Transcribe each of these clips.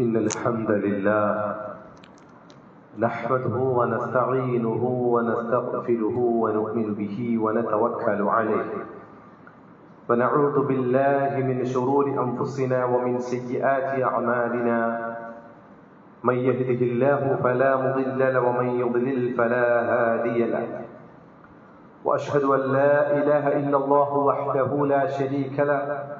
إن الحمد لله نحمده ونستعينه ونستغفره ونؤمن به ونتوكل عليه. ونعوذ بالله من شرور أنفسنا ومن سيئات أعمالنا. من يهده الله فلا مضل له ومن يضلل فلا هادي له. وأشهد أن لا إله إلا الله وحده لا شريك له.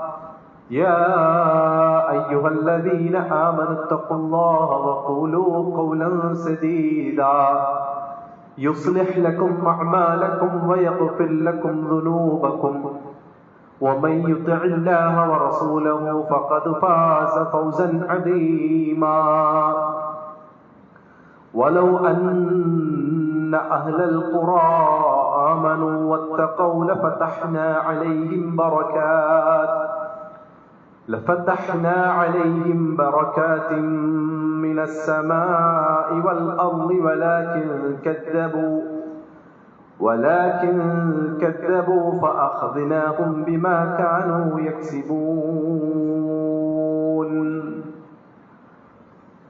يا أيها الذين آمنوا اتقوا الله وقولوا قولا سديدا. يصلح لكم أعمالكم ويغفر لكم ذنوبكم. ومن يطع الله ورسوله فقد فاز فوزا عظيما. ولو أن أهل القرى آمنوا واتقوا لفتحنا عليهم بركات. لفتحنا عليهم بركات من السماء والأرض ولكن كذبوا ولكن كذبوا فأخذناهم بما كانوا يكسبون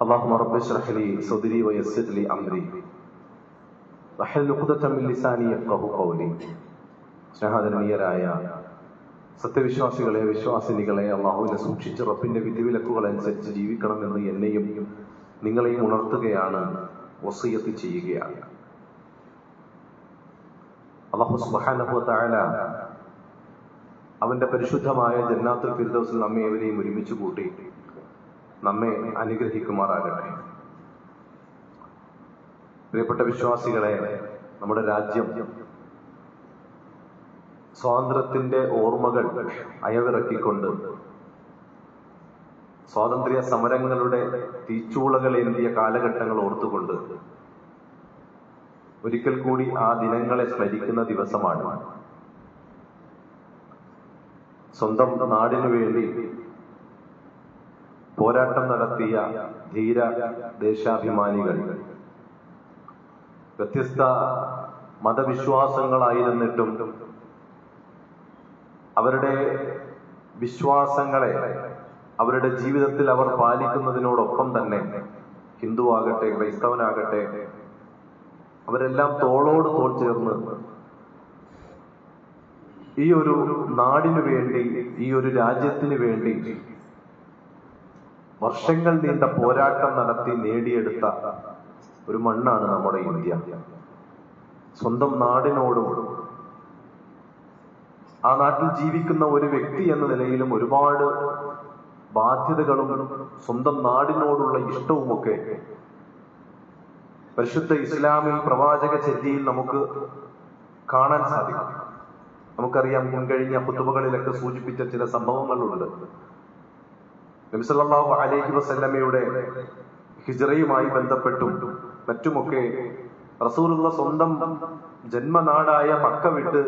اللهم رب اشرح لي صدري ويسر لي أمري واحلل عقدة من لساني يفقهوا قولي സ്നേഹാദരണീയരായ സത്യവിശ്വാസികളെ വിശ്വാസിനികളെ അള്ളാഹുവിനെ സൂക്ഷിച്ച് റബ്ബിന്റെ വിധിവിലക്കുകൾ അനുസരിച്ച് ജീവിക്കണം എന്ന് എന്നെയും നിങ്ങളെയും ഉണർത്തുകയാണ് വസീയത്ത് ചെയ്യുകയാണ്. അള്ളാഹു സുബാനഹുല അവന്റെ പരിശുദ്ധമായ ജന്നാത്തുൽ ഫിർദൗസിൽ നമ്മെ എവരെയും ഒരുമിച്ച് കൂട്ടി നമ്മെ അനുഗ്രഹിക്കുമാറാകട്ടെ. പ്രിയപ്പെട്ട വിശ്വാസികളെ നമ്മുടെ രാജ്യം സ്വാതന്ത്ര്യത്തിന്റെ ഓർമ്മകൾ അയവിറക്കിക്കൊണ്ട് സ്വാതന്ത്ര്യ സമരങ്ങളുടെ തീച്ചൂളകൾ ഏന്തിയ കാലഘട്ടങ്ങൾ ഓർത്തുകൊണ്ട് ഒരിക്കൽ കൂടി ആ ദിനങ്ങളെ സ്മരിക്കുന്ന ദിവസമാണ്. സ്വന്തം നാടിനു വേണ്ടി പോരാട്ടം നടത്തിയ ധീര ദേശാഭിമാനികൾ വ്യത്യസ്ത മതവിശ്വാസങ്ങളായിരുന്നിട്ടും അവരുടെ വിശ്വാസങ്ങളെ അവരുടെ ജീവിതത്തിൽ അവർ പാലിക്കുന്നതിനോടൊപ്പം തന്നെ ഹിന്ദുവാകട്ടെ ക്രൈസ്തവനാകട്ടെ അവരെല്ലാം തോളോട് തോൾ ചേർന്ന് ഈ ഒരു നാടിനു വേണ്ടി ഈ ഒരു രാജ്യത്തിന് വേണ്ടി വർഷങ്ങൾ നീണ്ട പോരാട്ടം നടത്തി നേടിയെടുത്ത ഒരു മണ്ണാണ് നമ്മുടെ ഇന്ത്യ. സ്വന്തം നാടിനോടും ആ നാട്ടിൽ ജീവിക്കുന്ന ഒരു വ്യക്തി എന്ന നിലയിലും ഒരുപാട് ബാധ്യതകളും സ്വന്തം നാടിനോടുള്ള ഇഷ്ടവും ഒക്കെ പരിശുദ്ധ ഇസ്ലാമിൽ പ്രവാചക ചര്യയിൽ നമുക്ക് കാണാൻ സാധിക്കും. നമുക്കറിയാം മുൻകഴിഞ്ഞ കുത്തുബകളിലൊക്കെ സൂചിപ്പിച്ച ചില സംഭവങ്ങളുണ്ട്. നബിസല്ലാഹു അലൈഹി വസല്ലമയുടെ ഹിജറയുമായി ബന്ധപ്പെട്ടും മറ്റുമൊക്കെ റസൂലുള്ള സ്വന്തം ജന്മനാടായ പക്ക വിട്ട്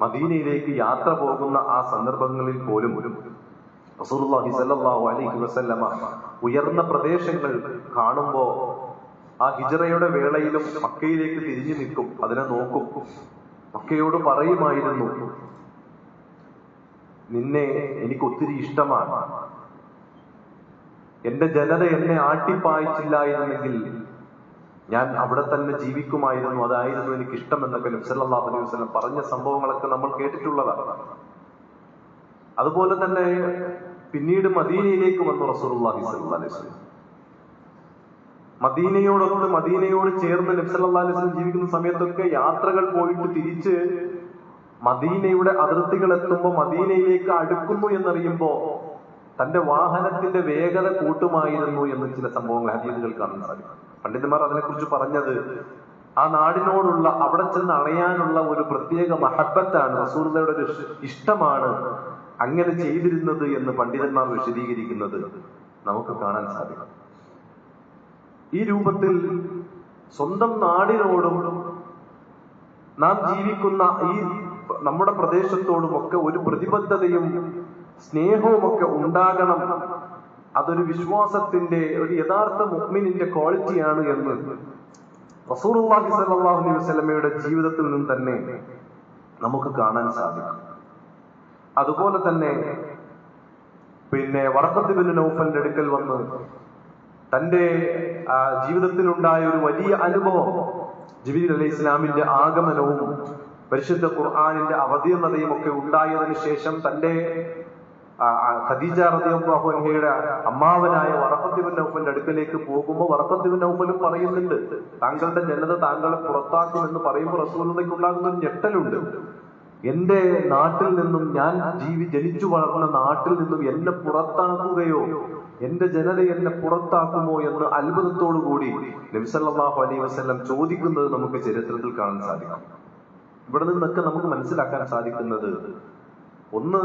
മദീനയിലേക്ക് യാത്ര പോകുന്ന ആ സന്ദർഭങ്ങളിൽ പോലും റസൂലുള്ളാഹി അലൈഹി വസല്ലമ ഉയർന്ന പ്രദേശങ്ങൾ കാണുമ്പോ ആ ഹിജറയുടെ വേളയിലും മക്കയിലേക്ക് തിരിഞ്ഞു നിൽക്കും. അതിനെ നോക്കും. മക്കയോട് പറയുമായിരുന്നു നിന്നെ എനിക്ക് ഒത്തിരി ഇഷ്ടമാണ്. എന്റെ ജനത എന്നെ ആട്ടിപ്പായിച്ചില്ലായിരുന്നെങ്കിൽ ഞാൻ അവിടെ തന്നെ ജീവിക്കുമായിരുന്നു അതായിരുന്നു എനിക്ക് ഇഷ്ടം എന്നൊക്കെ നബ്സല്ലാഹു അലൈഹി വസല്ലം പറഞ്ഞ സംഭവങ്ങളൊക്കെ നമ്മൾ കേട്ടിട്ടുള്ളതാണ്. അതുപോലെ തന്നെ പിന്നീട് മദീനയിലേക്ക് വന്നു റസൂലുള്ളാഹി സ്വല്ലല്ലാഹു അലൈഹി വസല്ലം. മദീനയോടൊന്ന് മദീനയോട് ചേർന്ന് നബ്സല്ലാ അലൈഹി വസല്ലം ജീവിക്കുന്ന സമയത്തൊക്കെ യാത്രകൾ പോയിട്ട് തിരിച്ച് മദീനയുടെ അതിർത്തികൾ എത്തുമ്പോൾ മദീനയിലേക്ക് അടുക്കുന്നു എന്നറിയുമ്പോ തന്റെ വാഹനത്തിന്റെ വേഗത കൂട്ടുമായിരുന്നു എന്ന് ചില സംഭവങ്ങൾ ഹദീദുകൾ കാണാൻ സാധിക്കും പണ്ഡിതന്മാർ അതിനെക്കുറിച്ച് പറഞ്ഞത് ആ നാടിനോടുള്ള അവിടെ ചെന്ന് അറിയാനുള്ള ഒരു പ്രത്യേക മഹബത്താണ് വസൂറിന്റെ ഒരു ഇഷ്ടമാണ് അങ്ങനെ ചെയ്തിരുന്നത് എന്ന് പണ്ഡിതന്മാർ വിശദീകരിക്കുന്നത് നമുക്ക് കാണാൻ സാധിക്കും. ഈ രൂപത്തിൽ സ്വന്തം നാടിനോടും നാം ജീവിക്കുന്ന ഈ നമ്മുടെ പ്രദേശത്തോടും ഒക്കെ ഒരു പ്രതിബദ്ധതയും സ്നേഹവും ഒക്കെ ഉണ്ടാകണം. അതൊരു വിശ്വാസത്തിന്റെ ഒരു യഥാർത്ഥ മുഹ്മിനിന്റെ ക്വാളിറ്റിയാണ് എന്ന് റസൂർഹി സല്ലാഹു അലൈഹി വസല്ലമയുടെ ജീവിതത്തിൽ നിന്ന് തന്നെ നമുക്ക് കാണാൻ സാധിക്കും. അതുപോലെ തന്നെ പിന്നെ വർക്കത്തിബിന് നൗഫലിന്റെ അടുക്കൽ വന്ന് തന്റെ ജീവിതത്തിലുണ്ടായ ഒരു വലിയ അനുഭവം ജിബിൽ അലൈഹി ഇസ്ലാമിന്റെ ആഗമനവും പരിശുദ്ധ ഖുർആാനിന്റെ അവതീർണതയും ഒക്കെ ഉണ്ടായതിനു ശേഷം തന്റെ ഖദീജ അൻഹയുടെ അമ്മാവനായ വറക്കത്തിബിൻ നൗഫലിന്റെ അടുക്കലേക്ക് പോകുമ്പോൾ വറക്കത്തിബിൻ നൗഫലും പറയുന്നുണ്ട് താങ്കളുടെ ജനത താങ്കളെ പുറത്താക്കും എന്ന് പറയുമ്പോൾ റസൂലിലേക്ക് ഉണ്ടാകുന്ന ഒരു ഞെട്ടലുണ്ട്. എന്റെ നാട്ടിൽ നിന്നും ഞാൻ ജീവി ജനിച്ചു വളർന്ന നാട്ടിൽ നിന്നും എന്നെ പുറത്താക്കുകയോ എന്റെ ജനത എന്നെ പുറത്താക്കുമോ എന്ന് അത്ഭുതത്തോടു കൂടി നബിസല്ലാഹു അലൈഹി വസ്ലം ചോദിക്കുന്നത് നമുക്ക് ചരിത്രത്തിൽ കാണാൻ സാധിക്കും. ഇവിടെ നിന്നൊക്കെ നമുക്ക് മനസ്സിലാക്കാൻ സാധിക്കുന്നത് ഒന്ന്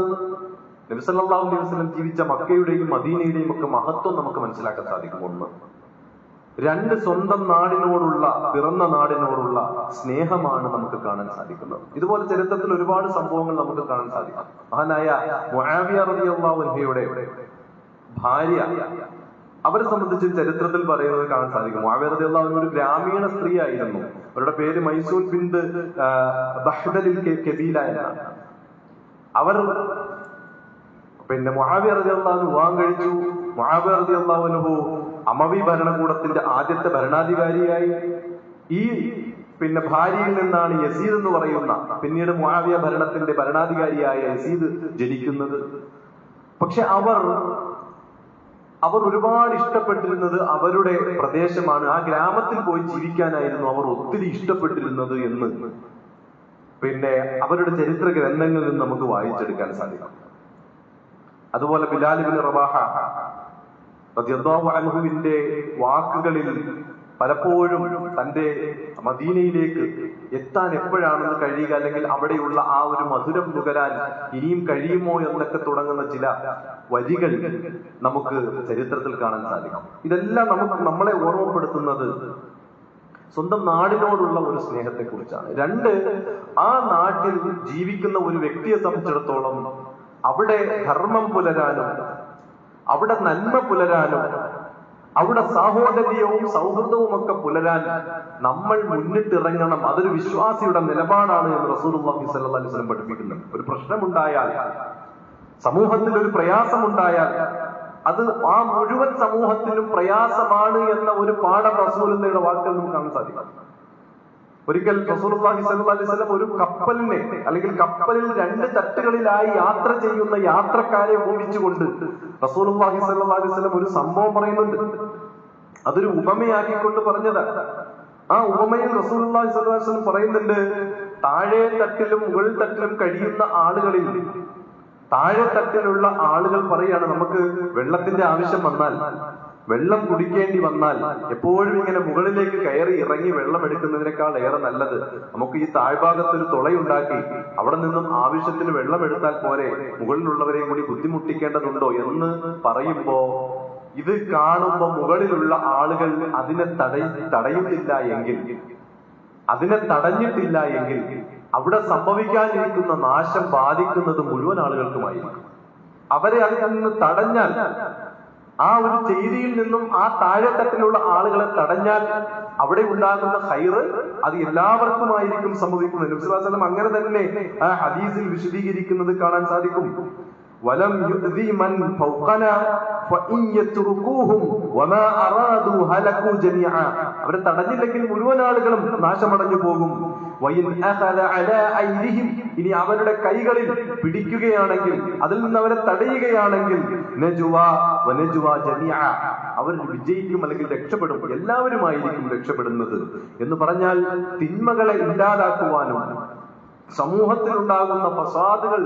നബിസല്ലാഹു അലൈഹി വസ്ലം ജീവിച്ച മക്കയുടെയും മദീനയുടെയും ഒക്കെ മഹത്വം നമുക്ക് മനസ്സിലാക്കാൻ സാധിക്കും. ഒന്ന് രണ്ട് സ്വന്തം നാടിനോടുള്ള പിറന്ന നാടിനോടുള്ള സ്നേഹമാണ് നമുക്ക് കാണാൻ സാധിക്കുന്നത്. ഇതുപോലെ ചരിത്രത്തിൽ ഒരുപാട് സംഭവങ്ങൾ നമുക്ക് കാണാൻ സാധിക്കും. മഹാനായ അൻഹയുടെ ഭാര്യ അവരെ സംബന്ധിച്ച് ചരിത്രത്തിൽ പറയുന്നത് കാണാൻ സാധിക്കും. അൻഹ ഒരു ഗ്രാമീണ സ്ത്രീ ആയിരുന്നു അവരുടെ പേര് മൈസൂർ ബിന്ദ് ബഹ്ദലിൽ കെബീല എന്നാണ്. അവർ പിന്നെ മുആവിയ റളിയല്ലാഹു വിവാഹം കഴിച്ചു. മുആവിയ റളിയല്ലാഹു അമവി ഭരണകൂടത്തിന്റെ ആദ്യത്തെ ഭരണാധികാരിയായി. ഈ പിന്നെ ഭാര്യയിൽ നിന്നാണ് യസീദ് എന്ന് പറയുന്ന പിന്നീട് മുആവിയ ഭരണത്തിന്റെ ഭരണാധികാരിയായ യസീദ് ജനിക്കുന്നത്. പക്ഷെ അവർ അവർ ഒരുപാട് ഇഷ്ടപ്പെട്ടിരുന്നത് അവരുടെ പ്രദേശമാണ്. ആ ഗ്രാമത്തിൽ പോയി ജീവിക്കാനായിരുന്നു അവർ ഒത്തിരി ഇഷ്ടപ്പെട്ടിരുന്നത് എന്ന്. പിന്നെ അവരുടെ ചരിത്ര ഗ്രന്ഥങ്ങളിൽ നിന്ന് നമുക്ക് വായിച്ചെടുക്കാൻ സാധിക്കും. അതുപോലെ ബിലാലിബിൻ റബാഹ അൻഹുവിന്റെ വാക്കുകളിൽ പലപ്പോഴും തന്റെ മദീനയിലേക്ക് എത്താൻ എപ്പോഴാണെന്ന് കഴിയുക അല്ലെങ്കിൽ അവിടെയുള്ള ആ ഒരു മധുരം നുകരാൻ ഇനിയും കഴിയുമോ എന്നൊക്കെ തുടങ്ങുന്ന ചില വരികൾ നമുക്ക് ചരിത്രത്തിൽ കാണാൻ സാധിക്കും. ഇതെല്ലാം നമുക്ക് നമ്മളെ ഓർമ്മപ്പെടുത്തുന്നത് സ്വന്തം നാടിനോടുള്ള ഒരു സ്നേഹത്തെ കുറിച്ചാണ് രണ്ട് ആ നാട്ടിൽ ജീവിക്കുന്ന ഒരു വ്യക്തിയെ സംബന്ധിച്ചിടത്തോളം അവിടെ ധർമ്മം പുലരാനും അവിടെ നന്മ പുലരാനും അവിടെ സാഹോദര്യവും സൗഹൃദവും ഒക്കെ പുലരാൻ നമ്മൾ മുന്നിട്ടിറങ്ങണം. അതൊരു വിശ്വാസിയുടെ നിലപാടാണ് എന്ന് റസൂലുള്ളാഹി സ്വല്ലല്ലാഹി അലൈഹി വസല്ലം പഠിപ്പിക്കുന്നുണ്ട്. ഒരു പ്രശ്നമുണ്ടായാൽ സമൂഹത്തിൽ ഒരു പ്രയാസമുണ്ടായാൽ അത് ആ മുഴുവൻ സമൂഹത്തിലും പ്രയാസമാണ് എന്ന ഒരു പാഠം റസൂലിന്റെ വാക്കുകൾ നമുക്ക് കാണാൻ സാധിക്കും. ഒരിക്കൽ അലൈഹി വസല്ലം ഒരു കപ്പലിനെ അല്ലെങ്കിൽ കപ്പലിൽ രണ്ട് തട്ടുകളിലായി യാത്ര ചെയ്യുന്ന യാത്രക്കാരെ ഓടിച്ചുകൊണ്ട് അലൈഹി വസല്ലം ഒരു സംഭവം പറയുന്നുണ്ട്. അതൊരു ഉപമയാക്കിക്കൊണ്ട് പറഞ്ഞതാണ്. ആ ഉപമയിൽ അലൈഹി വസല്ലം പറയുന്നുണ്ട് താഴെ തട്ടിലും മുകൾ തട്ടിലും കഴിയുന്ന ആളുകളിൽ താഴെ തട്ടിലുള്ള ആളുകൾ പറയാണ് നമുക്ക് വെള്ളത്തിന്റെ ആവശ്യം വന്നാൽ വെള്ളം കുടിക്കേണ്ടി വന്നാൽ എപ്പോഴും ഇങ്ങനെ മുകളിലേക്ക് കയറി ഇറങ്ങി വെള്ളം എടുക്കുന്നതിനേക്കാൾ ഏറെ നല്ലത്. നമുക്ക് ഈ താഴ്ഭാഗത്ത് ഒരു തുളയുണ്ടാക്കി അവിടെ നിന്നും ആവശ്യത്തിന് വെള്ളം എടുത്താൽ പോരെ മുകളിലുള്ളവരെയും കൂടി ബുദ്ധിമുട്ടിക്കേണ്ടതുണ്ടോ എന്ന് പറയുമ്പോ ഇത് കാണുമ്പോ മുകളിലുള്ള ആളുകൾ അതിനെ തടയ തടയുന്നില്ല എങ്കിൽ അതിനെ തടഞ്ഞിട്ടില്ല എങ്കിൽ അവിടെ സംഭവിക്കാനിരിക്കുന്ന നാശം ബാധിക്കുന്നത് മുഴുവൻ ആളുകൾക്കുമായിരിക്കും. അവരെ അതിൽ നിന്ന് തടഞ്ഞാൽ ആ ഒരു ചെയ്തിയിൽ നിന്നും ആ താഴെത്തട്ടിലുള്ള ആളുകളെ തടഞ്ഞാൽ അവിടെ ഉണ്ടാകുന്ന ഹൈറ് അത് എല്ലാവർക്കുമായിരിക്കും സംഭവിക്കുന്നത്. നബ്സുലാസ്ലം അങ്ങനെ തന്നെ ആ ഹദീസിൽ വിശദീകരിക്കുന്നത് കാണാൻ സാധിക്കും. വലം മൻ അവരെ തടഞ്ഞില്ലെങ്കിൽ മുഴുവൻ ആളുകളും നാശമടഞ്ഞു പോകും. ഇനി അവരുടെ കൈകളിൽ പിടിക്കുകയാണെങ്കിൽ അതിൽ നിന്ന് അവരെ തടയുകയാണെങ്കിൽ അവർ വിജയിക്കും അല്ലെങ്കിൽ രക്ഷപ്പെടും. എല്ലാവരുമായിരിക്കും രക്ഷപ്പെടുന്നത്. എന്ന് പറഞ്ഞാൽ തിന്മകളെ ഇല്ലാതാക്കുവാനും സമൂഹത്തിലുണ്ടാകുന്ന ഫസാദുകൾ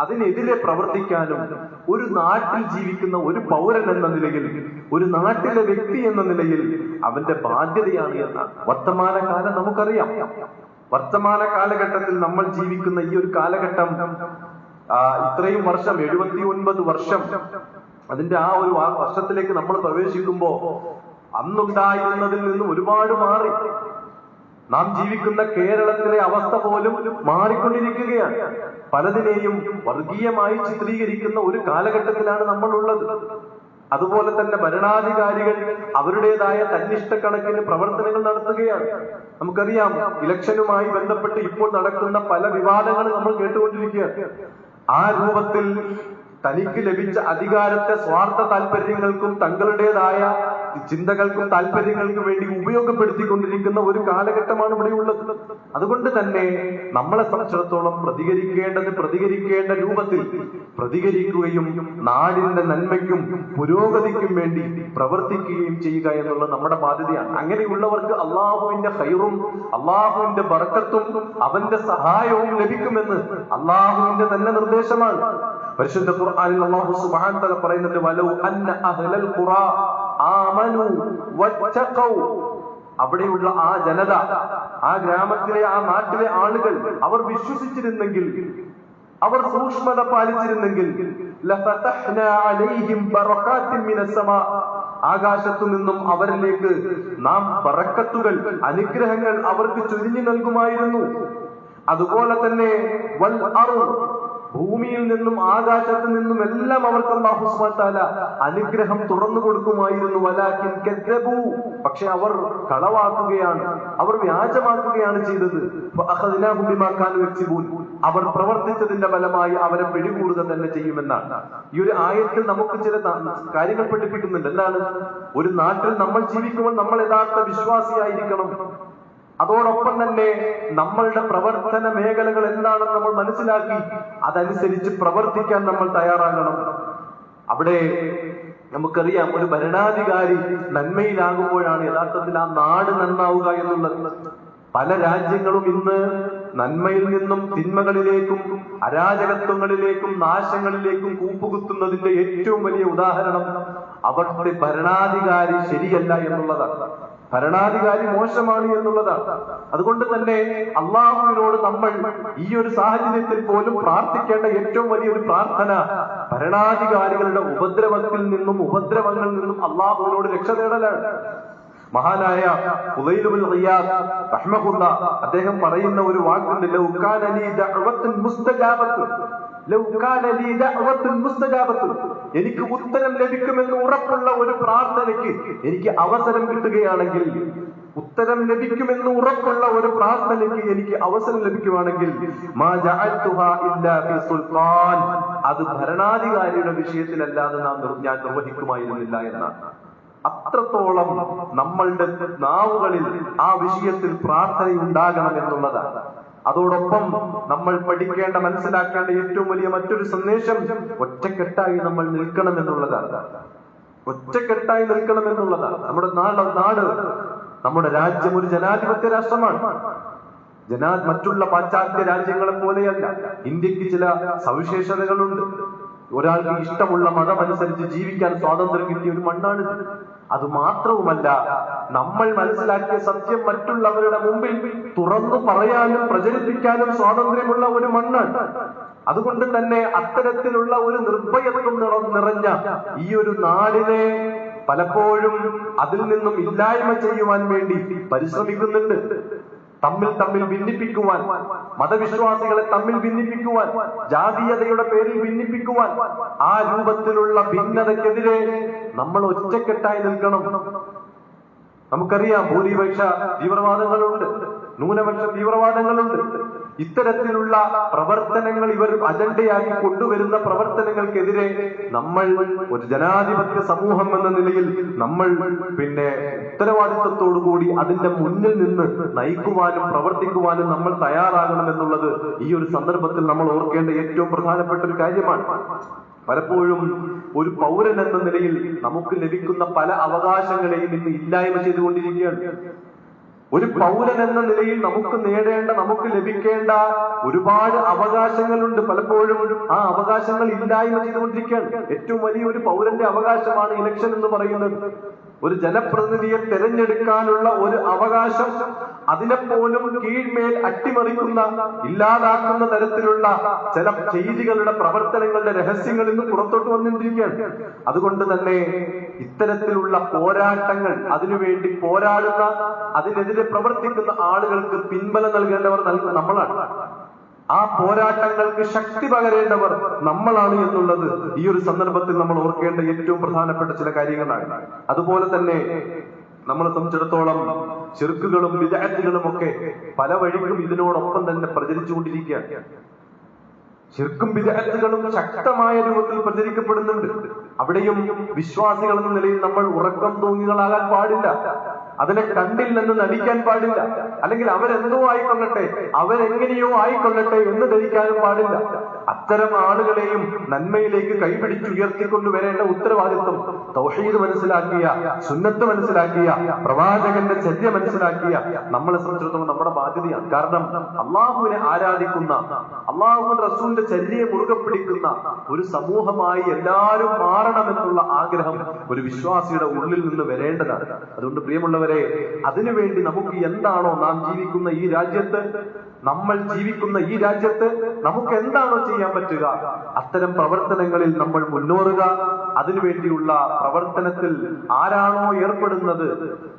അതിനെതിരെ പ്രവർത്തിക്കാനും ഒരു നാട്ടിൽ ജീവിക്കുന്ന ഒരു പൗരൻ എന്ന നിലയിൽ ഒരു നാട്ടിലെ വ്യക്തി എന്ന നിലയിൽ അവന്റെ ബാധ്യതയാണ് എന്നാണ് വർത്തമാനകാലം നമുക്കറിയാം. വർത്തമാന കാലഘട്ടത്തിൽ നമ്മൾ ജീവിക്കുന്ന ഈ ഒരു കാലഘട്ടം ഇത്രയും വർഷം എഴുപത്തി ഒൻപത് വർഷം അതിന്റെ ആ ഒരു വർഷത്തിലേക്ക് നമ്മൾ പ്രവേശിക്കുമ്പോ അന്നുണ്ടായിരുന്നതിൽ നിന്നും ഒരുപാട് മാറി. നാം ജീവിക്കുന്ന കേരളത്തിലെ അവസ്ഥ പോലും മാറിക്കൊണ്ടിരിക്കുകയാണ്. പലതിനെയും വർഗീയമായി ചിത്രീകരിക്കുന്ന ഒരു കാലഘട്ടത്തിലാണ് നമ്മൾ ഉള്ളത് അതുപോലെ തന്നെ ഭരണാധികാരികൾ അവരുടേതായ തന്നിഷ്ടക്കണക്കിന് പ്രവർത്തനങ്ങൾ നടത്തുകയാണ്. നമുക്കറിയാം ഇലക്ഷനുമായി ബന്ധപ്പെട്ട് ഇപ്പോൾ നടക്കുന്ന പല വിവാദങ്ങളും നമ്മൾ കേട്ടുകൊണ്ടിരിക്കുകയാണ്. ആ രൂപത്തിൽ തനിക്ക് ലഭിച്ച അധികാരത്തെ സ്വാർത്ഥ താല്പര്യങ്ങൾക്കും തങ്ങളുടേതായ ചിന്തകൾക്കും താല്പര്യങ്ങൾക്കും വേണ്ടി ഉപയോഗപ്പെടുത്തിക്കൊണ്ടിരിക്കുന്ന ഒരു കാലഘട്ടമാണ് ഇവിടെ ഉള്ളത്. അതുകൊണ്ട് തന്നെ നമ്മളെ സംബന്ധിച്ചിടത്തോളം പ്രതികരിക്കേണ്ടത് പ്രതികരിക്കേണ്ട രൂപത്തിൽ പ്രതികരിക്കുകയും നാടിന്റെ നന്മയ്ക്കും പുരോഗതിക്കും വേണ്ടി പ്രവർത്തിക്കുകയും ചെയ്യുക എന്നുള്ളത് നമ്മുടെ ബാധ്യതയാണ്. അങ്ങനെയുള്ളവർക്ക് അള്ളാഹുവിന്റെ ഹൈറും അള്ളാഹുവിന്റെ ബർക്കത്തും അവന്റെ സഹായവും ലഭിക്കുമെന്ന് അള്ളാഹുവിന്റെ തന്നെ നിർദ്ദേശമാണ്. പരിശുദ്ധ ഖുർആനിൽ അല്ലാഹു സുബാൻ തല പറയുന്നുണ്ട് അന്ന അഹ്ലൽ ഖുറാ ആമനു വത്തഖൗ. അവിടെയുള്ള ആ ജനത ആ ഗ്രാമത്തിലെ ആ നാട്ടിലെ ആളുകൾ അവർ വിശ്വസിച്ചിരുന്നെങ്കിൽ അവർ സൂക്ഷ്മത പാലിച്ചിരുന്നെങ്കിൽ ആകാശത്തു നിന്നും അവരിലേക്ക് നാം പറക്കത്തുകൾ അനുഗ്രഹങ്ങൾ അവർക്ക് ചൊരിഞ്ഞു നൽകുമായിരുന്നു. അതുപോലെ തന്നെ വൽ ഭൂമിയിൽ നിന്നും ആകാശത്തു നിന്നും എല്ലാം അവർക്ക് സുബ്ഹാനഹു അനുഗ്രഹം തുറന്നു കൊടുക്കുമായിരുന്നു. വലാകിൻ കദ്ദബു പക്ഷെ അവർ കളവാക്കുകയാണ് അവർ വ്യാജമാക്കുകയാണ് ചെയ്തത്. അവർ പ്രവർത്തിച്ചതിന്റെ ഫലമായി അവരെ പിടികൂടുക തന്നെ ചെയ്യുമെന്നാണ്. ഈ ഒരു ആയത്തിൽ നമുക്ക് ചില കാര്യങ്ങൾ പഠിപ്പിക്കുന്നുണ്ട്. എന്താണ്? ഒരു നാട്ടിൽ നമ്മൾ ജീവിക്കുമ്പോൾ നമ്മൾ യഥാർത്ഥ വിശ്വാസിയായിരിക്കണം. അതോടൊപ്പം തന്നെ നമ്മളുടെ പ്രവർത്തന മേഖലകൾ എന്താണെന്ന് നമ്മൾ മനസ്സിലാക്കി അതനുസരിച്ച് പ്രവർത്തിക്കാൻ നമ്മൾ തയ്യാറാകണം. അവിടെ നമുക്കറിയാം ഒരു ഭരണാധികാരി നന്മയിലാകുമ്പോഴാണ് യഥാർത്ഥത്തിൽ ആ നാട് നന്നാവുക എന്നുള്ളത്. പല രാജ്യങ്ങളും ഇന്ന് നന്മയിൽ നിന്നും തിന്മകളിലേക്കും അരാജകത്വങ്ങളിലേക്കും നാശങ്ങളിലേക്കും കൂപ്പുകുത്തുന്നതിന്റെ ഏറ്റവും വലിയ ഉദാഹരണം അവരുടെ ഭരണാധികാരി ശരിയല്ല എന്നുള്ളതാണ്. ഭരണാധികാരി മോശമാണ് എന്നുള്ളതാണ്. അതുകൊണ്ട് തന്നെ അള്ളാഹുവിനോട് നമ്മൾ ഈ ഒരു സാഹചര്യത്തിൽ പോലും പ്രാർത്ഥിക്കേണ്ട ഏറ്റവും വലിയൊരു പ്രാർത്ഥന ഭരണാധികാരികളുടെ ഉപദ്രവത്തിൽ നിന്നും ഉപദ്രവങ്ങളിൽ നിന്നും അള്ളാഹുവിനോട് രക്ഷ തേടലാണ് മഹാനായ ഫുദൈലുൽ റിയാദ് റഹ്മഹുല്ല അദ്ദേഹം പറയുന്ന ഒരു വാക്കുണ്ട് എനിക്ക് ഉത്തരം ലഭിക്കുമെന്ന് ഉറപ്പുള്ള ഒരു പ്രാർത്ഥനയ്ക്ക് എനിക്ക് അവസരം കിട്ടുകയാണെങ്കിൽ ഉത്തരം ലഭിക്കുമെന്ന് ഉറപ്പുള്ള ഒരു പ്രാർത്ഥനയ്ക്ക് എനിക്ക് അവസരം ലഭിക്കുവാണെങ്കിൽ അത് ഭരണാധികാരിയുടെ വിഷയത്തിലല്ലാതെ നാം ഞാൻ നിർവഹിക്കുമായിരുന്നില്ല എന്നാണ്. അത്രത്തോളം നമ്മളുടെ നാവുകളിൽ ആ വിഷയത്തിൽ പ്രാർത്ഥനയുണ്ടാകണം എന്നുള്ളതാണ്. അതോടൊപ്പം നമ്മൾ പഠിക്കേണ്ട മനസ്സിലാക്കേണ്ട ഏറ്റവും വലിയ മറ്റൊരു സന്ദേശം ഒറ്റക്കെട്ടായി നമ്മൾ നിൽക്കണം എന്നുള്ളതാണ്. ഒറ്റക്കെട്ടായി നിൽക്കണം എന്നുള്ളതാണ്. നമ്മുടെ നാട് നാട് നമ്മുടെ രാജ്യം ഒരു ജനാധിപത്യ രാഷ്ട്രമാണ്. ജനാ മറ്റുള്ള പാശ്ചാത്യ രാജ്യങ്ങളെ പോലെയല്ല. ഇന്ത്യയ്ക്ക് ചില സവിശേഷതകളുണ്ട്. ഒരാൾക്ക് ഇഷ്ടമുള്ള മതമനുസരിച്ച് ജീവിക്കാൻ സ്വാതന്ത്ര്യം കിട്ടിയ ഒരു മണ്ണാണ് അത് മാത്രവുമല്ല നമ്മൾ മനസ്സിലാക്കിയ സത്യം മറ്റുള്ളവരുടെ മുമ്പിൽ തുറന്നു പറയാനും പ്രചരിപ്പിക്കാനും സ്വാതന്ത്ര്യമുള്ള ഒരു മണ്ണാണ് അതുകൊണ്ട് തന്നെ അത്തരത്തിലുള്ള ഒരു നിർഭയത്വം നിറ- നിറഞ്ഞ ഈ ഒരു നാടിനെ പലപ്പോഴും അതിൽ നിന്നും ഇല്ലായ്മ ചെയ്യുവാൻ വേണ്ടി പരിശ്രമിക്കുന്നുണ്ട്. തമ്മിൽ തമ്മിൽ ഭിന്നിപ്പിക്കുവാൻ മതവിശ്വാസികളെ തമ്മിൽ ഭിന്നിപ്പിക്കുവാൻ ജാതീയതയുടെ പേരിൽ ഭിന്നിപ്പിക്കുവാൻ ആ രൂപത്തിലുള്ള ഭിന്നതയ്ക്കെതിരെ നമ്മൾ ഒറ്റക്കെട്ടായി നിൽക്കണം. നമുക്കറിയാം ഭൂരിപക്ഷ തീവ്രവാദങ്ങളുണ്ട്. ന്യൂനപക്ഷ തീവ്രവാദങ്ങളുണ്ട്. ഇത്തരത്തിലുള്ള പ്രവർത്തനങ്ങൾ ഇവർ അജണ്ടയാക്കി കൊണ്ടുവരുന്ന പ്രവർത്തനങ്ങൾക്കെതിരെ നമ്മൾ ഒരു ജനാധിപത്യ സമൂഹം എന്ന നിലയിൽ നമ്മൾ പിന്നെ ഉത്തരവാദിത്വത്തോടുകൂടി അതിന്റെ മുന്നിൽ നിന്ന് നയിക്കുവാനും പ്രവർത്തിക്കുവാനും നമ്മൾ തയ്യാറാകണം എന്നുള്ളത് ഈ ഒരു സന്ദർഭത്തിൽ നമ്മൾ ഓർക്കേണ്ട ഏറ്റവും പ്രധാനപ്പെട്ട ഒരു കാര്യമാണ്. പലപ്പോഴും ഒരു പൗരൻ എന്ന നിലയിൽ നമുക്ക് ലഭിക്കുന്ന പല അവകാശങ്ങളെയും ഇന്ന് ഇല്ലായ്മ ചെയ്തുകൊണ്ടിരിക്കുകയാണ്. ഒരു പൗരൻ എന്ന നിലയിൽ നമുക്ക് നേടേണ്ട നമുക്ക് ലഭിക്കേണ്ട ഒരുപാട് അവകാശങ്ങളുണ്ട് പലപ്പോഴും. ആ അവകാശങ്ങൾ ഇല്ലായ്മ ചെയ്തുകൊണ്ടിരിക്കുകയാണ്. ഏറ്റവും വലിയ ഒരു പൗരന്റെ അവകാശമാണ് ഇലക്ഷൻ എന്ന് പറയുന്നത്. ഒരു ജനപ്രതിനിധിയെ തെരഞ്ഞെടുക്കാനുള്ള ഒരു അവകാശം അതിനെപ്പോലും കീഴ്മേൽ അട്ടിമറിക്കുന്ന ഇല്ലാതാക്കുന്ന തരത്തിലുള്ള ചില ചെയ്തികളുടെ പ്രവർത്തനങ്ങളുടെ രഹസ്യങ്ങൾ ഇന്ന് പുറത്തോട്ട് വന്നിരിക്കുകയാണ്. അതുകൊണ്ട് തന്നെ ഇത്തരത്തിലുള്ള പോരാട്ടങ്ങൾ അതിനുവേണ്ടി പോരാടുന്ന അതിനെതിരെ പ്രവർത്തിക്കുന്ന ആളുകൾക്ക് പിൻബലം നൽകേണ്ടവർ നമ്മളാണ്. ആ പോരാട്ടങ്ങൾക്ക് ശക്തി പകരേണ്ടവർ നമ്മളാണ് എന്നുള്ളത് ഈ ഒരു സന്ദർഭത്തിൽ നമ്മൾ ഓർക്കേണ്ട ഏറ്റവും പ്രധാനപ്പെട്ട ചില കാര്യങ്ങളാണ്. അതുപോലെ തന്നെ നമ്മളെ സംബന്ധിച്ചിടത്തോളം ചെറുക്കുകളും വിദഗ്ധകളും ഒക്കെ പല വഴിക്കും ഇതിനോടൊപ്പം തന്നെ പ്രചരിച്ചുകൊണ്ടിരിക്കുകയാണ് ചെറുക്കും വിദഗ്ധകളും ശക്തമായ രൂപത്തിൽ പ്രചരിക്കപ്പെടുന്നുണ്ട്. അവിടെയും വിശ്വാസികൾ എന്ന നിലയിൽ നമ്മൾ ഉറക്കം തൂങ്ങികളാകാൻ പാടില്ല. അതിനെ കണ്ടിൽ നിന്ന് നടിക്കാൻ പാടില്ല. അല്ലെങ്കിൽ അവരെന്തോ ആയിക്കൊള്ളട്ടെ അവരെങ്ങനെയോ ആയിക്കൊള്ളട്ടെ എന്ന് ധരിക്കാനും പാടില്ല. അത്തരം ആളുകളെയും നന്മയിലേക്ക് കൈപിടിച്ചുയർത്തിക്കൊണ്ടു വരേണ്ട ഉത്തരവാദിത്വം തൗഹീദ് മനസ്സിലാക്കിയ സുന്നത്ത് മനസ്സിലാക്കിയ പ്രവാചകന്റെ ചര്യ മനസ്സിലാക്കിയ നമ്മളെ സംബന്ധിച്ചിടത്തോളം നമ്മുടെ ബാധ്യതയാണ്. കാരണം അള്ളാഹുവിനെ ആരാധിക്കുന്ന അള്ളാഹു റസൂലിന്റെ ചര്യയെ മുറുകെ പിടിക്കുന്ന ഒരു സമൂഹമായി എല്ലാവരും മാറണമെന്നുള്ള ആഗ്രഹം ഒരു വിശ്വാസിയുടെ ഉള്ളിൽ നിന്ന് വരേണ്ടതാണ്. അതുകൊണ്ട് പ്രിയമുള്ളവരെ അതിനുവേണ്ടി നമുക്ക് എന്താണോ നാം ജീവിക്കുന്ന ഈ രാജ്യത്ത്? നമ്മൾ ജീവിക്കുന്ന ഈ രാജ്യത്ത് നമുക്ക് എന്താണോ ചെയ്യാൻ പറ്റുക? അത്തരം പ്രവർത്തനങ്ങളിൽ നമ്മൾ മുന്നോറുക. അതിനുവേണ്ടിയുള്ള പ്രവർത്തനത്തിൽ ആരാണോ ഏർപ്പെടുന്നത്?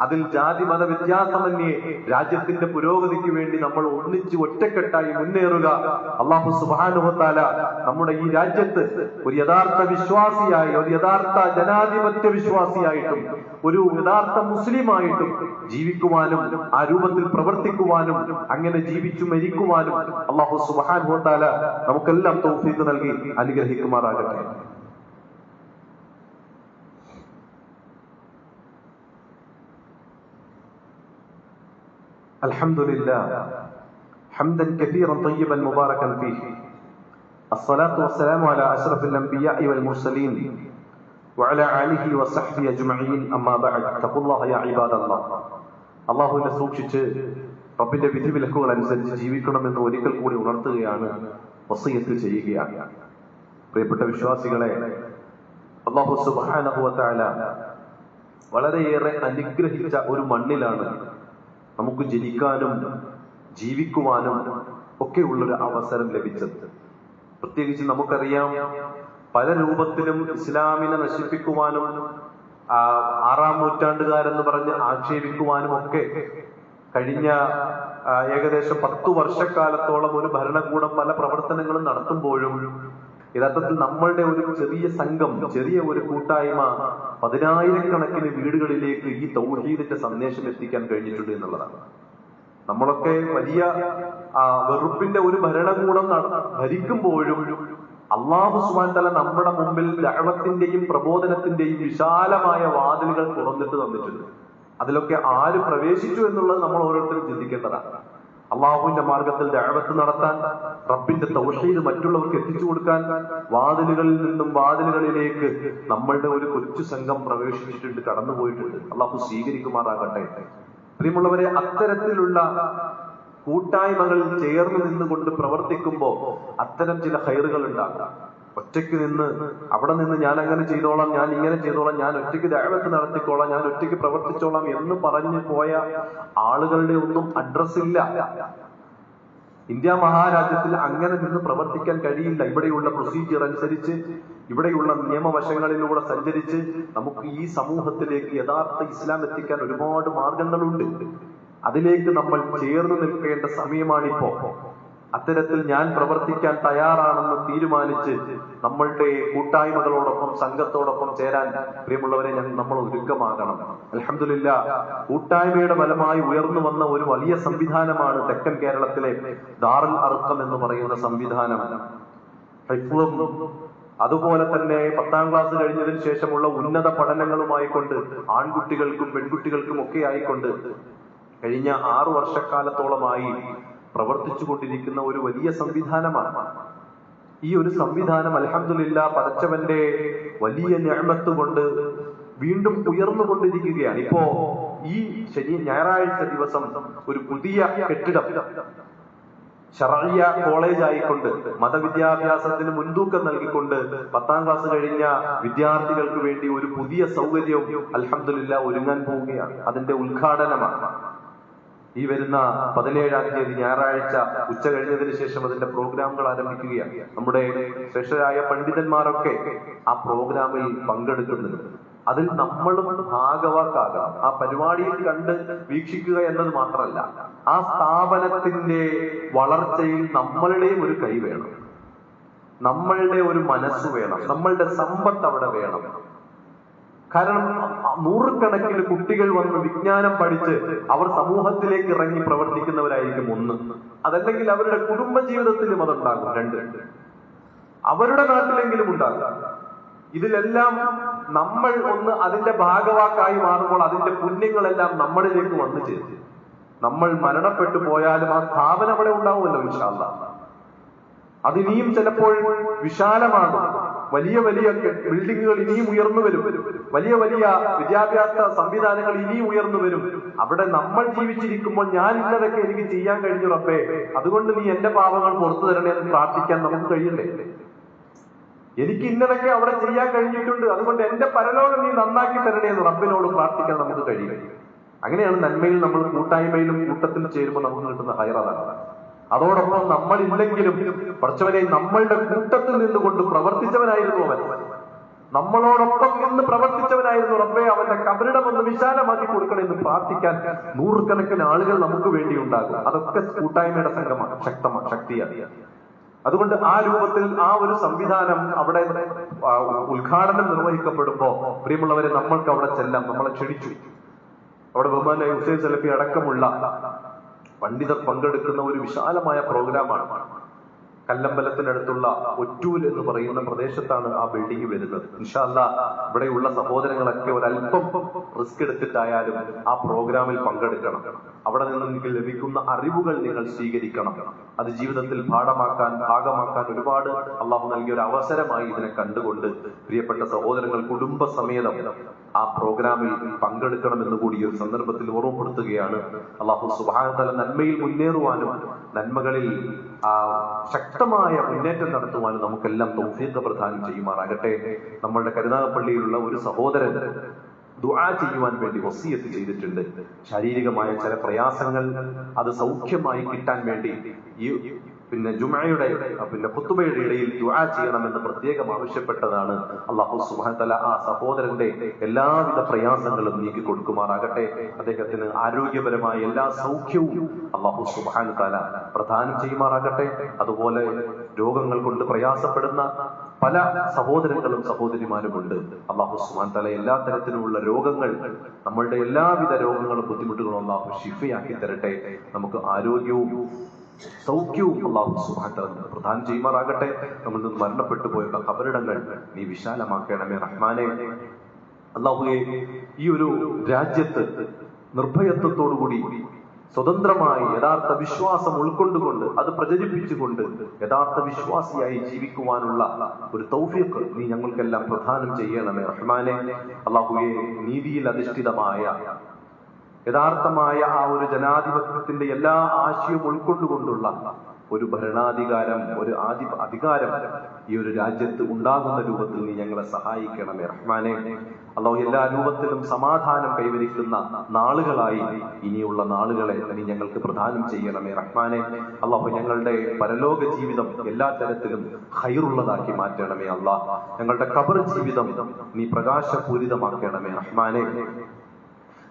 അതിൽ ജാതി മത വ്യത്യാസമന്യേ രാജ്യത്തിന്റെ പുരോഗതിക്ക് വേണ്ടി നമ്മൾ ഒന്നിച്ച് ഒറ്റക്കെട്ടായി മുന്നേറുക. അള്ളാഹു സുബാനുഹത്താല നമ്മുടെ ഈ രാജ്യത്ത് ഒരു യഥാർത്ഥ വിശ്വാസിയായി ഒരു യഥാർത്ഥ ജനാധിപത്യ വിശ്വാസിയായിട്ടും ഒരു യഥാർത്ഥ മുസ്ലിമായിട്ടും ജീവിക്കുവാനും ആ രൂപത്തിൽ പ്രവർത്തിക്കുവാനും അങ്ങനെ ജീവിച്ചു മരിക്കുവാനും അള്ളാഹു സുബാനുഹത്താല നമുക്കെല്ലാം തൗഫീഖ് നൽകി അനുഗ്രഹിക്കുമാറാകട്ടെ الحمد لله حمدا كثيرا طيبا مباركا فيه الصلاة والسلام على أشرف الأنبياء والمرسلين وعلى آله وصحبه أجمعين أما بعد اتقوا الله يا عباد الله അള്ളാഹുവിനെ സൂക്ഷിച്ച് റബ്ബിന്റെ വിധിവിലക്കുകൾ അനുസരിച്ച് ജീവിക്കണമെന്ന് ഒരിക്കൽ കൂടി ഉണർത്തുകയാണ് വസീയത്ത് ചെയ്യുകയാണ് പ്രിയപ്പെട്ട വിശ്വാസികളെ അള്ളാഹു സുബാനഹുവല വളരെയേറെ അനുഗ്രഹിച്ച ഒരു മണ്ണിലാണ് നമുക്ക് ജനിക്കാനും ജീവിക്കുവാനും ഒക്കെ ഉള്ളൊരു അവസരം ലഭിച്ചത് പ്രത്യേകിച്ച് നമുക്കറിയാം പല രൂപത്തിലും ഇസ്ലാമിനെ നശിപ്പിക്കുവാനും ആറാം നൂറ്റാണ്ടുകാരെന്ന് പറഞ്ഞ് ആക്ഷേപിക്കുവാനും ഒക്കെ കഴിഞ്ഞ ഏകദേശം പത്തു വർഷക്കാലത്തോളം ഒരു ഭരണകൂടം പല പ്രവർത്തനങ്ങളും നടത്തുമ്പോഴും യഥാർത്ഥത്തിൽ നമ്മളുടെ ഒരു ചെറിയ സംഘം ചെറിയ ഒരു കൂട്ടായ്മ പതിനായിരക്കണക്കിന് വീടുകളിലേക്ക് ഈ തൗഹീദിന്റെ സന്ദേശം എത്തിക്കാൻ കഴിഞ്ഞിട്ടുണ്ട് എന്നുള്ളതാണ്. നമ്മളൊക്കെ വലിയ വെറുപ്പിന്റെ ഒരു ഭരണകൂടം ഭരിക്കുമ്പോഴും അള്ളാഹു സുബാൻ തല നമ്മുടെ മുമ്പിൽ ദഅവത്തിന്റെയും പ്രബോധനത്തിന്റെയും വിശാലമായ വാതിലുകൾ തുറന്നിട്ട് തന്നിട്ടുണ്ട്. അതിലൊക്കെ ആര് പ്രവേശിച്ചു എന്നുള്ളത് നമ്മൾ ഓരോരുത്തരും ചിന്തിക്കേണ്ടതാണ്. അള്ളാഹുവിന്റെ മാർഗത്തിൽ ദഅവത്ത് നടത്താൻ റബ്ബിന്റെ തൗഹീദ് മറ്റുള്ളവർക്ക് എത്തിച്ചു കൊടുക്കാൻ വാതിലുകളിൽ നിന്നും വാതിലുകളിലേക്ക് നമ്മളുടെ ഒരു കൊച്ചു സംഘം പ്രവേശിച്ചിട്ടുണ്ട് കടന്നുപോയിട്ടുണ്ട്. അള്ളാഹു സ്വീകരിക്കുമാറാകട്ടെ. പ്രിയമുള്ളവരെ അത്തരത്തിലുള്ള കൂട്ടായ്മകളിൽ ചേർന്ന് നിന്നുകൊണ്ട് പ്രവർത്തിക്കുമ്പോൾ അത്തരം ചില ഹൈറുകൾ ഉണ്ടാകാം ഒറ്റയ്ക്ക് നിന്ന് അവിടെ നിന്ന് ഞാൻ അങ്ങനെ ചെയ്തോളാം ഞാൻ ഇങ്ങനെ ചെയ്തോളാം ഞാൻ ഒറ്റയ്ക്ക് ദൈവത്ത് നടത്തിക്കോളാം ഞാൻ ഒറ്റയ്ക്ക് പ്രവർത്തിച്ചോളാം എന്ന് പറഞ്ഞു പോയ ആളുകളുടെ ഒന്നും അഡ്രസ് ഇല്ല. ഇന്ത്യ മഹാരാജ്യത്തിൽ അങ്ങനെ നിന്ന് പ്രവർത്തിക്കാൻ കഴിയില്ല. ഇവിടെയുള്ള പ്രൊസീജിയർ അനുസരിച്ച് ഇവിടെയുള്ള നിയമവശങ്ങളിലൂടെ സഞ്ചരിച്ച് നമുക്ക് ഈ സമൂഹത്തിലേക്ക് യഥാർത്ഥ ഇസ്ലാം എത്തിക്കാൻ ഒരുപാട് മാർഗങ്ങളുണ്ട്. അതിലേക്ക് നമ്മൾ ചേർന്ന് നിൽക്കേണ്ട സമയമാണിപ്പോ. അത്തരത്തിൽ ഞാൻ പ്രവർത്തിക്കാൻ തയ്യാറാണെന്ന് തീരുമാനിച്ച് നമ്മളുടെ കൂട്ടായ്മകളോടൊപ്പം സംഘത്തോടൊപ്പം ചേരാൻ പ്രിയമുള്ളവരെ ഞങ്ങൾ നമ്മൾ ഒരുക്കമാകണം. അലഹമില്ല കൂട്ടായ്മയുടെ ഫലമായി ഉയർന്നു വന്ന ഒരു വലിയ സംവിധാനമാണ് തെക്കൻ കേരളത്തിലെ ദാറുൽ അർക്കം എന്ന് പറയുന്ന സംവിധാനം. അതുപോലെ തന്നെ പത്താം ക്ലാസ് കഴിഞ്ഞതിന് ശേഷമുള്ള ഉന്നത പഠനങ്ങളുമായി കൊണ്ട് ആൺകുട്ടികൾക്കും പെൺകുട്ടികൾക്കും ഒക്കെ ആയിക്കൊണ്ട് കഴിഞ്ഞ ആറു വർഷക്കാലത്തോളമായി പ്രവർത്തിച്ചു കൊണ്ടിരിക്കുന്ന ഒരു വലിയ സംവിധാനമാണ്. ഈ ഒരു സംവിധാനം അലഹമില്ല പടച്ചവന്റെ വലിയ ഞാമത്ത് കൊണ്ട് വീണ്ടും ഉയർന്നുകൊണ്ടിരിക്കുകയാണ്. ഇപ്പോ ഈ ശനി ഞായറാഴ്ച ദിവസം ഒരു പുതിയ കെട്ടിടം ഷറിയ കോളേജ് ആയിക്കൊണ്ട് മതവിദ്യാഭ്യാസത്തിന് മുൻതൂക്കം നൽകിക്കൊണ്ട് പത്താം ക്ലാസ് കഴിഞ്ഞ വിദ്യാർത്ഥികൾക്ക് വേണ്ടി ഒരു പുതിയ സൗകര്യവും അലഹദില്ല ഒരുങ്ങാൻ പോവുകയാണ്. അതിന്റെ ഉദ്ഘാടനമാണ്. ഈ വരുന്ന പതിനേഴാം തീയതി ഞായറാഴ്ച ഉച്ച കഴിഞ്ഞതിന് ശേഷം അതിന്റെ പ്രോഗ്രാമുകൾ ആരംഭിക്കുകയാണ് നമ്മുടെ ശ്രേഷ്ഠരായ പണ്ഡിതന്മാരൊക്കെ ആ പ്രോഗ്രാമിൽ പങ്കെടുക്കുന്നുണ്ട് അതിൽ നമ്മളും ഭാഗവാക്കാകണം. ആ പരിപാടിയിൽ കണ്ട് വീക്ഷിക്കുക എന്നത് മാത്രമല്ല ആ സ്ഥാപനത്തിന്റെ വളർച്ചയിൽ നമ്മളുടെയും ഒരു കൈ വേണം. നമ്മളുടെ ഒരു മനസ്സ് വേണം. നമ്മളുടെ സമ്പത്ത് അവിടെ വേണം. കാരണം നൂറുകണക്കിന് കുട്ടികൾ വന്ന് വിജ്ഞാനം പഠിച്ച് അവർ സമൂഹത്തിലേക്ക് ഇറങ്ങി പ്രവർത്തിക്കുന്നവരായിരിക്കും ഒന്ന്. അതല്ലെങ്കിൽ അവരുടെ കുടുംബ ജീവിതത്തിലും അതുണ്ടാകും രണ്ട്. അവരുടെ നാട്ടിലെങ്കിലും ഉണ്ടാകും. ഇതിലെല്ലാം നമ്മൾ ഒന്ന് അതിന്റെ ഭാഗവാക്കായി മാറുമ്പോൾ അതിന്റെ പുണ്യങ്ങളെല്ലാം നമ്മളിലേക്ക് വന്നു ചേരും. നമ്മൾ മരണപ്പെട്ടു പോയാലും ആ സ്ഥാപനം അവിടെ ഉണ്ടാവുമല്ലോ വിശാല ഇനിയും ചിലപ്പോൾ വിശാലമാകും വലിയ വലിയ ബിൽഡിങ്ങുകൾ ഇനിയും ഉയർന്നു വരും. വലിയ വലിയ വിദ്യാഭ്യാസ സംവിധാനങ്ങൾ ഇനിയും ഉയർന്നു വരും. അവിടെ നമ്മൾ ജീവിച്ചിരിക്കുമ്പോൾ ഞാൻ ഇന്നതൊക്കെ എനിക്ക് ചെയ്യാൻ കഴിഞ്ഞു റബ്ബേ. അതുകൊണ്ട് നീ എന്റെ പാപങ്ങൾ പുറത്തു തരണേ എന്ന് പ്രാർത്ഥിക്കാൻ നമുക്ക് കഴിയണ്ടേ എനിക്ക് ഇന്നതൊക്കെ അവിടെ ചെയ്യാൻ കഴിഞ്ഞിട്ടുണ്ട്. അതുകൊണ്ട് എന്റെ പരലോകം നീ നന്നാക്കി തരണേ എന്ന് റബ്ബിനോട് പ്രാർത്ഥിക്കാൻ നമുക്ക് കഴിയും. അങ്ങനെയാണ് നന്മയിൽ നമ്മൾ കൂട്ടായ്മയിലും കൂട്ടത്തിൽ ചേരുമ്പോൾ നമുക്ക് കിട്ടുന്ന ഹൈറതാണ്. അതോടൊപ്പം നമ്മളില്ലെങ്കിലും പഠിച്ചവനെ നമ്മളുടെ കൂട്ടത്തിൽ നിന്നുകൊണ്ട് പ്രവർത്തിച്ചവനായിരുന്നു അവൻ. നമ്മളോടൊപ്പം നിന്ന് പ്രവർത്തിച്ചവനായിരുന്നു റബ്ബെ. അവന്റെ കബറിടം ഒന്ന് വിശാലമാക്കി കൊടുക്കണമെന്ന് പ്രാർത്ഥിക്കാൻ നൂറുകണക്കിന് ആളുകൾ നമുക്ക് വേണ്ടി ഉണ്ടാകും അതൊക്കെ കൂട്ടായ്മയുടെ സംഘമാണ് ശക്തമാണ് ശക്തിയാണ്. അതുകൊണ്ട് ആ രൂപത്തിൽ ആ ഒരു സംവിധാനം അവിടെ ഉദ്ഘാടനം നിർവഹിക്കപ്പെടുമ്പോ പ്രിയമുള്ളവരെ നമ്മൾക്ക് അവിടെ ചെല്ലാം. നമ്മളെ ക്ഷണിച്ചു. അവിടെ ബഹുമാനായി ഹുസൈൻ സലഫി അടക്കമുള്ള പണ്ഡിതർ പങ്കെടുക്കുന്ന ഒരു വിശാലമായ പ്രോഗ്രാമാണ്. കല്ലമ്പലത്തിനടുത്തുള്ള ഒറ്റൂൽ എന്ന് പറയുന്ന പ്രദേശത്താണ് ആ ബിൽഡിംഗ് വരുന്നത്. ഇൻഷാല്ല ഇവിടെയുള്ള സഹോദരങ്ങളൊക്കെ ഒരല്പം റിസ്ക് എടുത്തിട്ടായാലും ആ പ്രോഗ്രാമിൽ പങ്കെടുക്കണം. അവിടെ നിന്ന് നിങ്ങൾക്ക് ലഭിക്കുന്ന അറിവുകൾ നിങ്ങൾ സ്വീകരിക്കണം. അത് ജീവിതത്തിൽ പാഠമാക്കാൻ ഭാഗമാക്കാൻ ഒരുപാട് അള്ളാഹു നൽകിയ ഒരു അവസരമായി ഇതിനെ കണ്ടുകൊണ്ട് പ്രിയപ്പെട്ട സഹോദരങ്ങൾ കുടുംബസമേതം ആ പ്രോഗ്രാമിൽ പങ്കെടുക്കണമെന്ന് കൂടി ഒരു സന്ദർഭത്തിൽ ഓർമ്മപ്പെടുത്തുകയാണ്. അള്ളാഹു സുബാനതല നന്മയിൽ മുന്നേറുവാനും നന്മകളിൽ ആ ശക്തമായ മുന്നേറ്റം നടത്തുവാൻ നമുക്കെല്ലാം തൗഫീഖ് പ്രധാനം ചെയ്യുമാറാകട്ടെ. നമ്മളുടെ കരുനാഗപ്പള്ളിയിലുള്ള ഒരു സഹോദരൻ ദുആ ചെയ്യുവാൻ വേണ്ടി വസീയത്ത് ചെയ്തിട്ടുണ്ട്. ശാരീരികമായ ചില പ്രയാസങ്ങൾ അത് സൗഖ്യമായി കിട്ടാൻ വേണ്ടി ഈ പിന്നെ ജുമയുടെ പിന്നെ കുത്തുബയുടെ ഇടയിൽ ദുആ ചെയ്യണമെന്ന് പ്രത്യേകം ആവശ്യപ്പെട്ടതാണ്. അള്ളാഹു സുബ്ഹാനഹു തആല ആ സഹോദരന്റെ എല്ലാവിധ പ്രയാസങ്ങളും നീക്കി കൊടുക്കുമാറാകട്ടെ. അദ്ദേഹത്തിന് ആരോഗ്യപരമായ എല്ലാ സൗഖ്യവും അള്ളാഹു സുബാൻ തല പ്രദാനം ചെയ്യുമാറാകട്ടെ. അതുപോലെ രോഗങ്ങൾ കൊണ്ട് പ്രയാസപ്പെടുന്ന പല സഹോദരങ്ങളും സഹോദരിമാരുമുണ്ട് അള്ളാഹു സുബാൻ തല എല്ലാ തരത്തിലുമുള്ള രോഗങ്ങൾ നമ്മളുടെ എല്ലാവിധ രോഗങ്ങളും ബുദ്ധിമുട്ടുകളും അള്ളാഹു ഷിഫയാക്കി തരട്ടെ. നമുക്ക് ആരോഗ്യവും സൗഖ്യവും അള്ളാഹു സുഹാൻ പ്രധാനം ചെയ്യുമാറാകട്ടെ. നമ്മൾ നിന്ന് മരണപ്പെട്ടു പോയ കബറിടങ്ങൾ നീ വിശാലമാക്കണമേ റഹ്മാനെ. അള്ളാഹുയെ ഈ ഒരു രാജ്യത്ത് നിർഭയത്വത്തോടുകൂടി സ്വതന്ത്രമായി യഥാർത്ഥ വിശ്വാസം ഉൾക്കൊണ്ടുകൊണ്ട് അത് പ്രചരിപ്പിച്ചുകൊണ്ട് യഥാർത്ഥ വിശ്വാസിയായി ജീവിക്കുവാനുള്ള ഒരു തൗഫീഖ് നീ ഞങ്ങൾക്കെല്ലാം പ്രധാനം ചെയ്യണമേ റഹ്മാനെ. അള്ളാഹുയെ നീതിയിൽ അധിഷ്ഠിതമായ യഥാർത്ഥമായ ആ ഒരു ജനാധിപത്യത്തിന്റെ എല്ലാ ആശയവും ഉൾക്കൊണ്ടുകൊണ്ടുള്ള ഒരു ഭരണാധികാരം ഒരു ആധി അധികാരം ഈ ഒരു രാജ്യത്ത് ഉണ്ടാകുന്ന രൂപത്തിൽ നീ ഞങ്ങളെ സഹായിക്കണമേ റഹ്മാനെ. അള്ളാഹു എല്ലാ രൂപത്തിലും സമാധാനം കൈവരിക്കുന്ന നാളുകളായി ഇനിയുള്ള നാളുകളെ നീ ഞങ്ങൾക്ക് പ്രദാനം ചെയ്യണമേ റഹ്മാനെ. അള്ളാഹു ഞങ്ങളുടെ പരലോക ജീവിതം എല്ലാ തരത്തിലും ഹൈറുള്ളതാക്കി മാറ്റണമേ അള്ളാഹ്. ഞങ്ങളുടെ കബർ ജീവിതം നീ പ്രകാശപൂരിതമാക്കണമേ റഹ്മാനെ.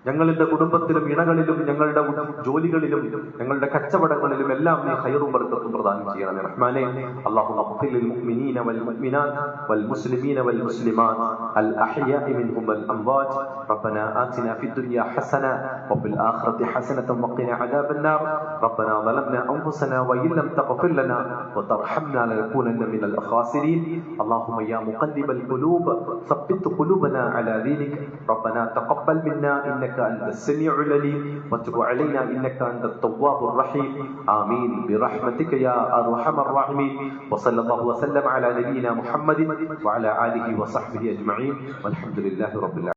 ഞങ്ങളുടെ കുടുംബത്തിലും ഇണകളിലും ഞങ്ങളുടെ ജോലികളിലും ഞങ്ങളുടെ കച്ചവടങ്ങളിലും എല്ലാം നീ ഹൈറും ബർക്കത്തും പ്രദാനം ചെയ്യണമേ റഹ്മാനെ അല്ലാഹു اغفر للمؤمنين والمؤمنات والمسلمين والمسلمات الأحياء منهم والأموات ربنا آتنا في الدنيا حسنة وفي الآخرة حسنة وقنا عذاب النار ربنا ظلمنا أنفسنا وإن لم تغفر لنا وترحمنا لنكونن من الخاسرين اللهم يا مقلب القلوب ثبت قلوبنا على دينك ربنا تقبل منا إنك أنت السميع العليم وتب علينا إنك أنت التواب الرحيم آمين برحمتك يا أرحم الراحمين وصلى الله وسلم على نبينا محمد وعلى آله وصحبه أجمعين والحمد لله رب العالمين